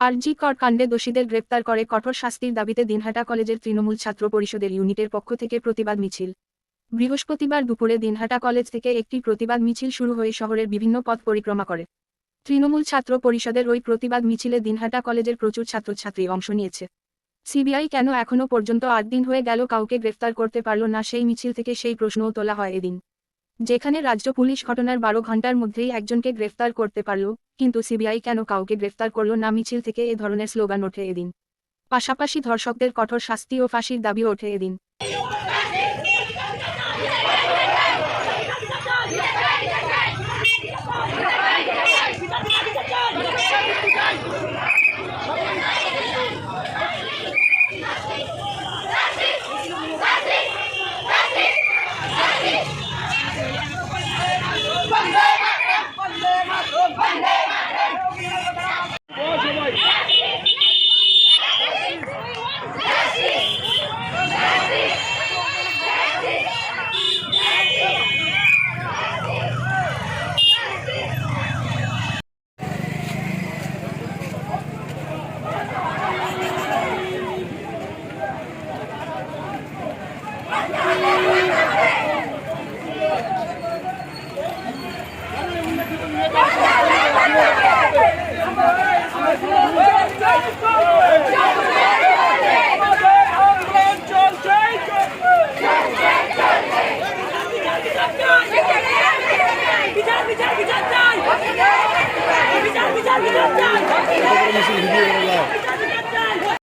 আরজি কর কাণ্ডে দোষীদের গ্রেপ্তার করে কঠোর শাস্তির দাবিতে দিনহাটা কলেজের তৃণমূল ছাত্র পরিষদের ইউনিটের পক্ষ থেকে প্রতিবাদ মিছিল। বৃহস্পতিবার দুপুরে দিনহাটা কলেজ থেকে একটি প্রতিবাদ মিছিল শুরু হয়ে শহরের বিভিন্ন পথ পরিক্রমা করে। তৃণমূল ছাত্র পরিষদের ওই প্রতিবাদ মিছিলে দিনহাটা কলেজের প্রচুর ছাত্রছাত্রী অংশ নিয়েছে। সিবিআই কেন এখনও পর্যন্ত আট দিন হয়ে গেল কাউকে গ্রেফতার করতে পারল না সেই মিছিল থেকে সেই প্রশ্নও তোলা হয় এদিন। যেখানে রাজ্য পুলিশ ঘটনার বারো ঘণ্টার মধ্যেই একজনকে গ্রেফতার করতে পারল, কিন্তু সিবিআই কেন কাউকে গ্রেফতার করল না মিছিল থেকে এ ধরনের স্লোগান ওঠে এদিন। পাশাপাশি ধর্ষকদের কঠোর শাস্তি ও ফাঁসির দাবি ওঠে এদিন।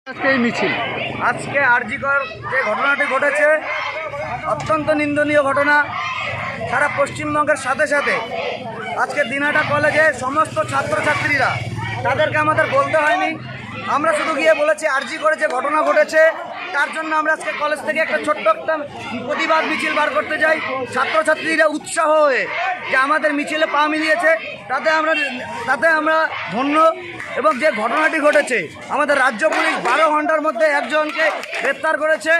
আজকে মিছিল। আজকে আরজিকর যে ঘটনাটি ঘটেছে, অত্যন্ত নিন্দনীয় ঘটনা। সারা পশ্চিমবঙ্গের সাথে সাথে আজকে দিনাটা কলেজে সমস্ত ছাত্রছাত্রীরা তাদেরকে আমাদের বলতে হয়নি। আমরা শুধু গিয়ে বলেছি, আরজি করে যে ঘটনা ঘটেছে, তার জন্য আমরা আজকে কলেজ থেকে একটা ছোট্ট একটা প্রতিবাদ মিছিল বার করতে যাই। ছাত্রছাত্রীরা উৎসাহ হয়ে যে আমাদের মিছিলে পা মিলিয়েছে, তাতে আমরা তাতে আমরা ধন্য এবং যে ঘটনাটি ঘটেছে, আমাদের রাজ্য পুলিশ বারো ঘণ্টার মধ্যে একজনকে গ্রেপ্তার করেছে।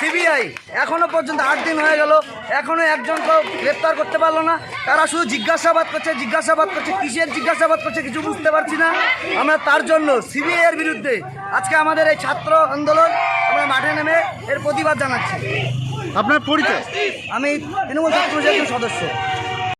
সিবিআই এখনও পর্যন্ত আট দিন হয়ে গেল এখনও একজনকেও গ্রেপ্তার করতে পারল না। তারা শুধু জিজ্ঞাসাবাদ করছে জিজ্ঞাসাবাদ করছে কিসের জিজ্ঞাসাবাদ করছে কিছু বুঝতে পারছি না। আমরা তার জন্য সিবিআই এর বিরুদ্ধে আজকে আমাদের এই ছাত্র আন্দোলন আমরা মাঠে নেমে এর প্রতিবাদ জানাচ্ছি। আপনার পরিচয়? আমি তৃণমূল ছাত্র সদস্য।